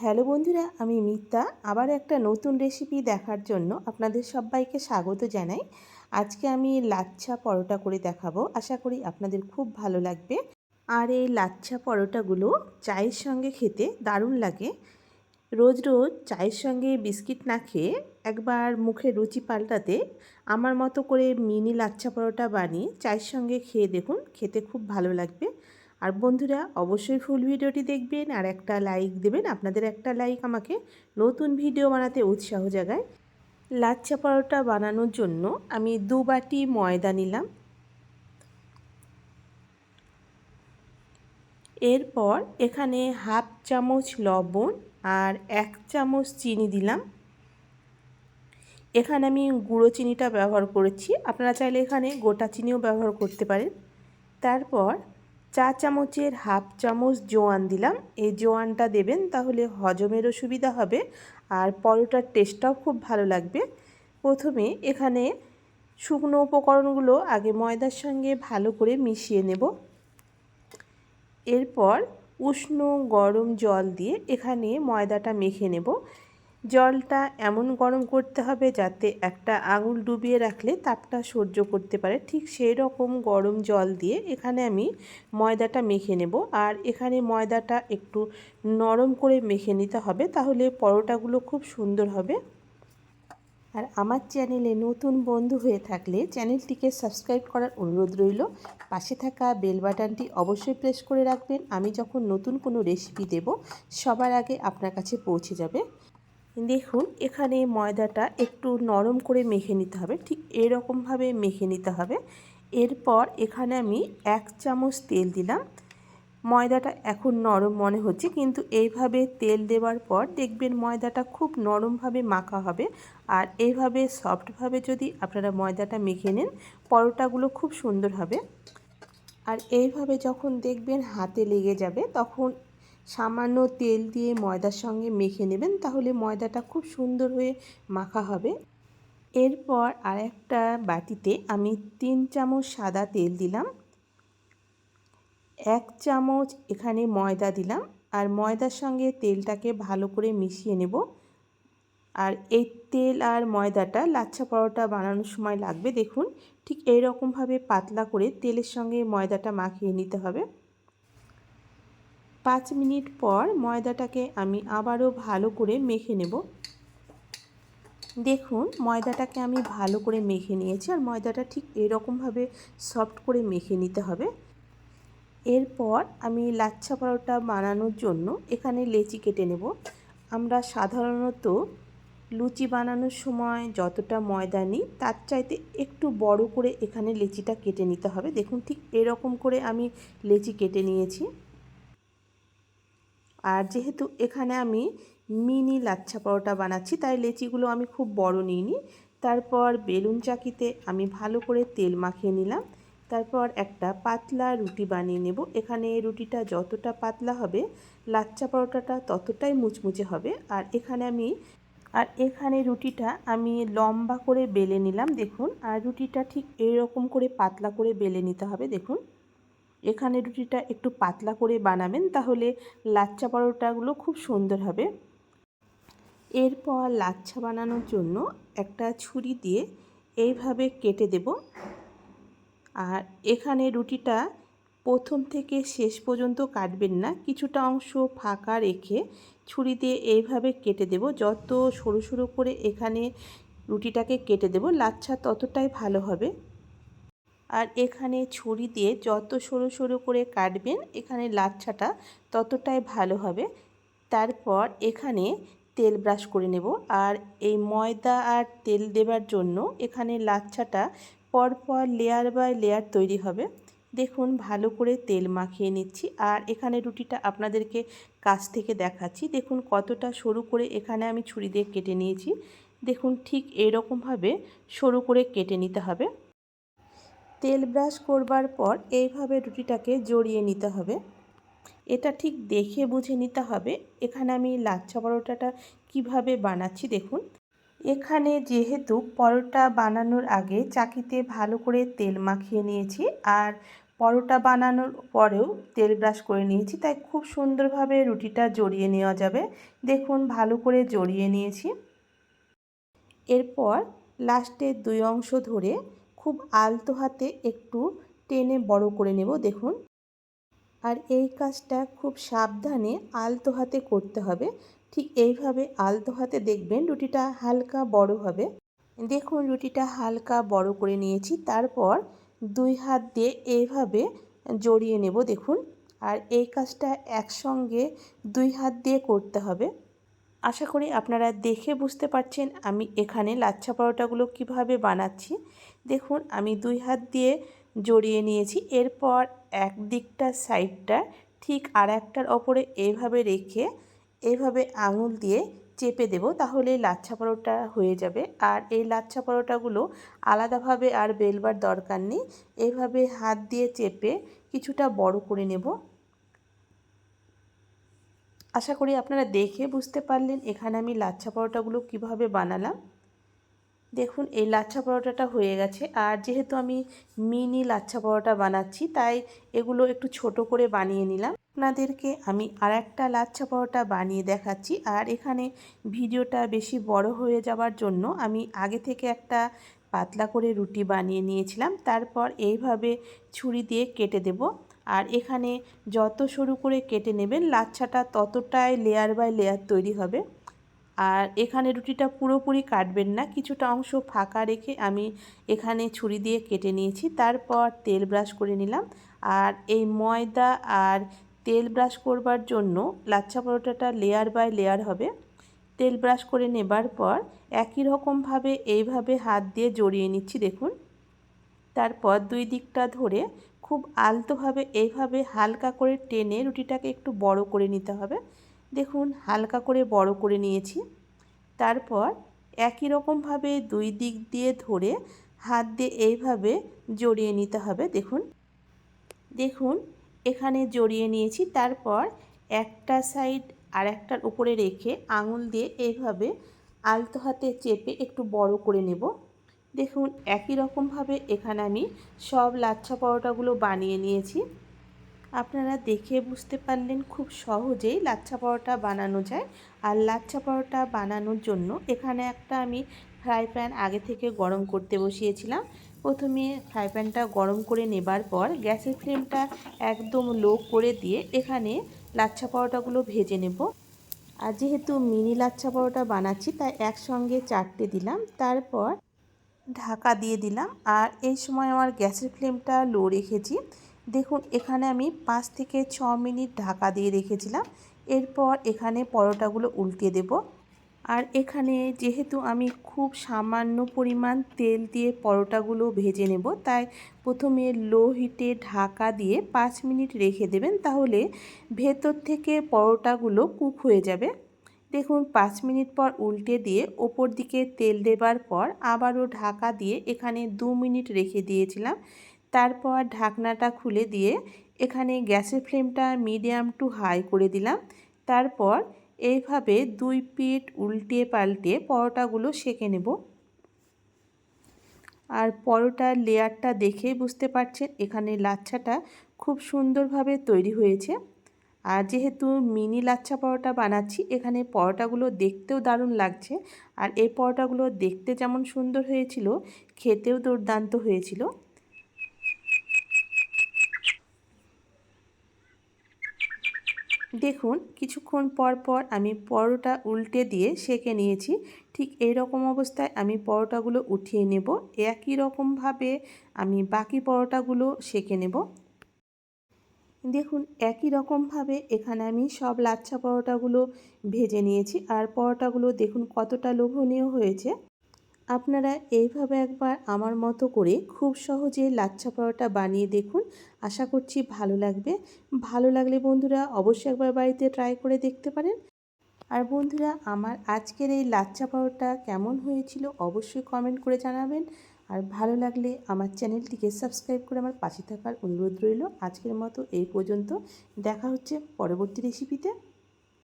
Hello বন্ধুরা, আমি মিতা। আবার একটা নতুন রেসিপি দেখার জন্য আপনাদের সবাইকে স্বাগত জানাই। আজকে আমি লাচ্ছা পরোটা করে দেখাবো। আশা করি আপনাদের খুব ভালো লাগবে। আর এই লাচ্ছা পরোটাগুলো চায়ের সঙ্গে খেতে দারুণ লাগে। রোজ রোজ চায়ের সঙ্গে বিস্কিট না খেয়ে একবার মুখে রুচি পাল্টাতে আমার মতো করে মিনি লাচ্ছা পরোটা বানিয়ে চায়ের সঙ্গে খেয়ে দেখুন, খেতে খুব ভালো লাগবে। আর বন্ধুরা অবশ্যই ফুল ভিডিওটি দেখবেন আর একটা লাইক দেবেন। আপনাদের একটা লাইক আমাকে নতুন ভিডিও বানাতে উৎসাহ জাগায়। লাচ্চা পরোটা বানানোর জন্য আমি দু বাটি ময়দা নিলাম। এরপর এখানে হাফ চামচ লবণ আর এক চামচ চিনি দিলাম। এখানে আমি গুঁড়ো চিনিটা ব্যবহার করেছি। আপনারা চাইলে এখানে গোটা চিনিও ব্যবহার করতে পারেন। তারপর চা চামচের হাফ চামচ জোয়ান দিলাম। এই জোয়ানটা দেবেন তাহলে হজমেরও সুবিধা হবে আর পরোটার টেস্টটাও খুব ভালো লাগবে। প্রথমে এখানে শুকনো উপকরণগুলো আগে ময়দার সঙ্গে ভালো করে মিশিয়ে নেব। এরপর উষ্ণ গরম জল দিয়ে এখানে ময়দাটা মেখে নেব। জলটা এমন গরম করতে হবে যাতে একটা আঙুল ডুবিয়ে রাখলে তাপটা সহ্য করতে পারে। ঠিক সেই রকম গরম জল দিয়ে এখানে আমি ময়দাটা মেখে নেব। আর এখানে ময়দাটা একটু নরম করে মেখে নিতে হবে, তাহলে পরোটাগুলো খুব সুন্দর হবে। আর আমার চ্যানেলে নতুন বন্ধু হয়ে থাকলে চ্যানেলটিকে সাবস্ক্রাইব করার অনুরোধ রইল। পাশে থাকা বেল বাটনটি অবশ্যই প্রেস করে রাখবেন। আমি যখন নতুন কোনো রেসিপি দেব, সবার আগে আপনার কাছে পৌঁছে যাবে। দেখুন, এখানে ময়দাটা একটু নরম করে মেখে নিতে হবে। ঠিক এরকমভাবে মেখে নিতে হবে। এরপর এখানে আমি এক চামচ তেল দিলাম। ময়দাটা এখন নরম মনে হচ্ছে, কিন্তু এইভাবে তেল দেওয়ার পর দেখবেন ময়দাটা খুব নরমভাবে মাখা হবে। আর এইভাবে সফটভাবে যদি আপনারা ময়দাটা মেখে নেন, পরোটাগুলো খুব সুন্দর হবে। আর এইভাবে যখন দেখবেন হাতে লেগে যাবে, তখন সামান্য তেল দিয়ে ময়দার সঙ্গে মেখে নেবেন, তাহলে ময়দাটা খুব সুন্দর হয়ে মাখা হবে। এরপর আর একটা বাটিতে আমি তিন চামচ সাদা তেল দিলাম, এক চামচ এখানে ময়দা দিলাম, আর ময়দার সঙ্গে তেলটাকে ভালো করে মিশিয়ে নেব। আর এই তেল আর ময়দাটা লাচ্ছা পরোটা বানানোর সময় লাগবে, দেখুন, ঠিক এই রকমভাবে পাতলা করে তেলের সঙ্গে ময়দাটা মাখিয়ে নিতে হবে। পাঁচ মিনিট পর ময়দাটাকে আমি আবারও ভালো করে মেখে নেব। দেখুন, ময়দাটাকে আমি ভালো করে মেখে নিয়েছি আর ময়দাটা ঠিক এরকমভাবে সফট করে মেখে নিতে হবে। এরপর আমি লাচ্ছা পরোটা বানানোর জন্য এখানে লেচি কেটে নেব। আমরা সাধারণত লুচি বানানোর সময় যতটা ময়দা নিই, তার চাইতে একটু বড় করে এখানে লেচিটা কেটে নিতে হবে। দেখুন, ঠিক এরকম করে আমি লেচি কেটে নিয়েছি। আর যেহেতু এখানে আমি মিনি লাচ্ছা পরোটা বানাচ্ছি, তাই লেচিগুলো আমি খুব বড় নিইনি। তারপর বেলুন চাকিতে আমি ভালো করে তেল মাখিয়ে নিলাম। তারপর একটা পাতলা রুটি বানিয়ে নেব। এখানে রুটিটা যতটা পাতলা হবে লাচ্চা পরোটাটা ততটাই মুচমুচে হবে। আর এখানে আমি, আর এখানে রুটিটা আমি লম্বা করে বেলে নিলাম, দেখুন। আর রুটিটা ঠিক এরকম করে পাতলা করে বেলে নিতে হবে, দেখুন। এখানে রুটিটা একটু পাতলা করে বানাবেন, তাহলে লাচ্চা পরোটাগুলো খুব সুন্দর হবে। এরপর লাচ্ছা বানানোর জন্য একটা ছুরি দিয়ে এইভাবে কেটে দেব। আর এখানে রুটিটা প্রথম থেকে শেষ পর্যন্ত কাটবেন না, কিছুটা অংশ ফাঁকা রেখে ছুরি দিয়ে এইভাবে কেটে দেব। যত সরু সরু করে এখানে রুটিটাকে কেটে দেব লাচ্ছা ততটাই ভালো হবে। আর এখানে ছুরি দিয়ে যত সরু সরু করে কাটবেন, এখানে লাচ্ছাটা ততটাই ভালো হবে। তারপর এখানে তেল ব্রাশ করে নেব। আর এই ময়দা আর তেল দেবার জন্য এখানে লাচ্ছাটা পরপর লেয়ার বাই লেয়ার তৈরি হবে। দেখুন, ভালো করে তেল মাখিয়ে নিচ্ছি। আর এখানে রুটিটা আপনাদেরকে কাছ থেকে দেখাচ্ছি। দেখুন, কতটা সরু করে এখানে আমি ছুরি দিয়ে কেটে নিয়েছি। দেখুন, ঠিক এরকমভাবে সরু করে কেটে নিতে হবে। তেল ব্রাশ করবার পর এইভাবে রুটিটাকে জড়িয়ে নিতে হবে। এটা ঠিক দেখে বুঝে নিতে হবে এখানে আমি লাচ্ছা পরোটাটা কীভাবে বানাচ্ছি দেখুন। এখানে যেহেতু পরোটা বানানোর আগে চাকিতে ভালো করে তেল মাখিয়ে নিয়েছি আর পরোটা বানানোর পরেও তেল ব্রাশ করে নিয়েছি তাই খুব সুন্দরভাবে রুটিটা জড়িয়ে নেওয়া যাবে। দেখুন ভালো করে জড়িয়ে নিয়েছি। এরপর লাস্টের দুই অংশ ধরে খুব আলতো হাতে একটু টেনে বড় করে নেব, দেখুন। আর এই কাজটা খুব সাবধানে আলতো হাতে করতে হবে। ঠিক এইভাবে আলতো হাতে দেখবেন রুটিটা হালকা বড় হবে। দেখুন, রুটিটা হালকা বড় করে নিয়েছি। তারপর দুই হাত দিয়ে এইভাবে জড়িয়ে নেব, দেখুন। আর এই কাজটা একসঙ্গে দুই হাত দিয়ে করতে হবে। আশা করি আপনারা দেখে বুঝতে পারছেন আমি এখানে লাচ্ছা পরোটাগুলো কীভাবে বানাচ্ছি। দেখুন, আমি দুই হাত দিয়ে জড়িয়ে নিয়েছি। এরপর এক দিকটা সাইডটা ঠিক আর একটার ওপরে এইভাবে রেখে এইভাবে আঙুল দিয়ে চেপে দেব তাহলে লাচ্ছা পরোটা হয়ে যাবে। আর এই লাচ্ছা পরোটাগুলো আলাদাভাবে আর বেলবার দরকার নেই। এইভাবে হাত দিয়ে চেপে কিছুটা বড় করে নেব। আশা করি আপনারা দেখে বুঝতে পারলেন এখানে আমি লাচ্ছা পরোটাগুলো কীভাবে বানালাম। দেখুন, এই লাচ্ছা পরোটাটা হয়ে গেছে। আর যেহেতু আমি মিনি লাচ্ছা পরোটা বানাচ্ছি, তাই এগুলো একটু ছোট করে বানিয়ে নিলাম। আপনাদেরকে আমি আর একটা লাচ্ছা পরোটা বানিয়ে দেখাচ্ছি। আর এখানে ভিডিওটা বেশি বড় হয়ে যাওয়ার জন্য আমি আগে থেকে একটা পাতলা করে রুটি বানিয়ে নিয়েছিলাম। তারপর এইভাবে ছুরি দিয়ে কেটে দেব। আর এখানে যত সরু করে কেটে নেবেন, লাচ্ছাটা ততটাই লেয়ার বাই লেয়ার তৈরি হবে। আর এখানে রুটিটা পুরোপুরি কাটবেন না, কিছুটা অংশ ফাঁকা রেখে আমি এখানে ছুরি দিয়ে কেটে নিয়েছি। তারপর তেল ব্রাশ করে নিলাম। আর এই ময়দা আর তেল ব্রাশ করবার জন্য লাচ্ছা পরোটাটা লেয়ার বাই লেয়ার হবে। তেল ব্রাশ করে নেবার পর একই রকমভাবে এইভাবে হাত দিয়ে জড়িয়ে নিচ্ছি, দেখুন। তারপর দুই দিকটা ধরে খুব আলতোভাবে এইভাবে হালকা করে টেনে রুটিটাকে একটু বড় করে নিতে হবে। দেখুন, হালকা করে বড় করে নিয়েছি। তারপর একই রকমভাবে দুই দিক দিয়ে ধরে হাত দিয়ে এইভাবে জড়িয়ে নিতে হবে, দেখুন। দেখুন, এখানে জড়িয়ে নিয়েছি। তারপর একটা সাইড আর একটার উপরে রেখে আঙুল দিয়ে এইভাবে আলতো হাতে চেপে একটু বড় করে নেব। দেখুন, একই রকমভাবে এখানে আমি সব লাচ্ছা পরোটাগুলো বানিয়ে নিয়েছি। আপনারা দেখে বুঝতে পারলেন খুব সহজেই লাচ্ছা পরোটা বানানো যায়। আর লাচ্ছা পরোটা বানানোর জন্য এখানে একটা আমি ফ্রাই প্যান আগে থেকে গরম করতে বসিয়েছিলাম। প্রথমে ফ্রাই প্যানটা গরম করে নেবার পর গ্যাসের ফ্লেমটা একদম লো করে দিয়ে এখানে লাচ্ছা পরোটাগুলো ভেজে নেব। আর যেহেতু মিনি লাচ্ছা পরোটা বানাচ্ছি, তাই একসঙ্গে চারটে দিলাম। তারপর ঢাকা দিয়ে দিলাম। আর এই সময় আমার গ্যাসের ফ্লেমটা লো রেখেছি। দেখুন, এখানে আমি পাঁচ থেকে ছ মিনিট ঢাকা দিয়ে রেখেছিলাম। এরপর এখানে পরোটাগুলো উল্টে দেব। আর এখানে যেহেতু আমি খুব সামান্য পরিমাণ তেল দিয়ে পরোটাগুলো ভেজে নেব, তাই প্রথমে লো হিটে ঢাকা দিয়ে পাঁচ মিনিট রেখে দেবেন, তাহলে ভেতর থেকে পরোটাগুলো কুক হয়ে যাবে। দেখুন, পাঁচ মিনিট পর উল্টে দিয়ে ওপর দিকে তেল দেবার পর আবারও ঢাকা দিয়ে এখানে দু মিনিট রেখে দিয়েছিলাম। তারপর ঢাকনাটা খুলে দিয়ে এখানে গ্যাসের ফ্লেমটা মিডিয়াম টু হাই করে দিলাম। তারপর এইভাবে দুই পিঠ উল্টে পাল্টে পরোটাগুলো সেঁকে নেব। আর পরোটার লেয়ারটা দেখেই বুঝতে পারছেন, এখানে লাচ্ছাটা খুব সুন্দরভাবে তৈরি হয়েছে। আর যেহেতু মিনি লাচ্ছা পরোটা বানাচ্ছি, এখানে পরোটাগুলো দেখতেও দারুণ লাগছে। আর এই পরোটাগুলো দেখতে যেমন সুন্দর হয়েছিল, খেতেও দুর্দান্ত হয়েছিল। দেখুন, কিছুক্ষণ পর পর আমি পরোটা উল্টে দিয়ে সেঁকে নিয়েছি। ঠিক এই রকম অবস্থায় আমি পরোটাগুলো উঠিয়ে নেব। একই রকমভাবে আমি বাকি পরোটাগুলো সেঁকে নেব। দেখুন, একই রকমভাবে এখানে আমি সব লাচ্ছা পরোটাগুলো ভেজে নিয়েছি। আর পরোটাগুলো দেখুন কতটা লোভনীয় হয়েছে। আপনারা এইভাবে একবার আমার মতো করে খুব সহজে লাচ্ছা পরোটা বানিয়ে দেখুন। আশা করছি ভালো লাগবে। ভালো লাগলে বন্ধুরা অবশ্যই একবার বাড়িতে ট্রাই করে দেখতে পারেন। আর বন্ধুরা, আমার আজকের এই লাচ্ছা পরোটা কেমন হয়েছিল অবশ্যই কমেন্ট করে জানাবেন। আর ভালো লাগলে আমার চ্যানেলটিকে সাবস্ক্রাইব করে আমার পাশে থাকার অনুরোধ রইল। আজকের মতো এই পর্যন্ত। দেখা হচ্ছে পরবর্তী রেসিপিতে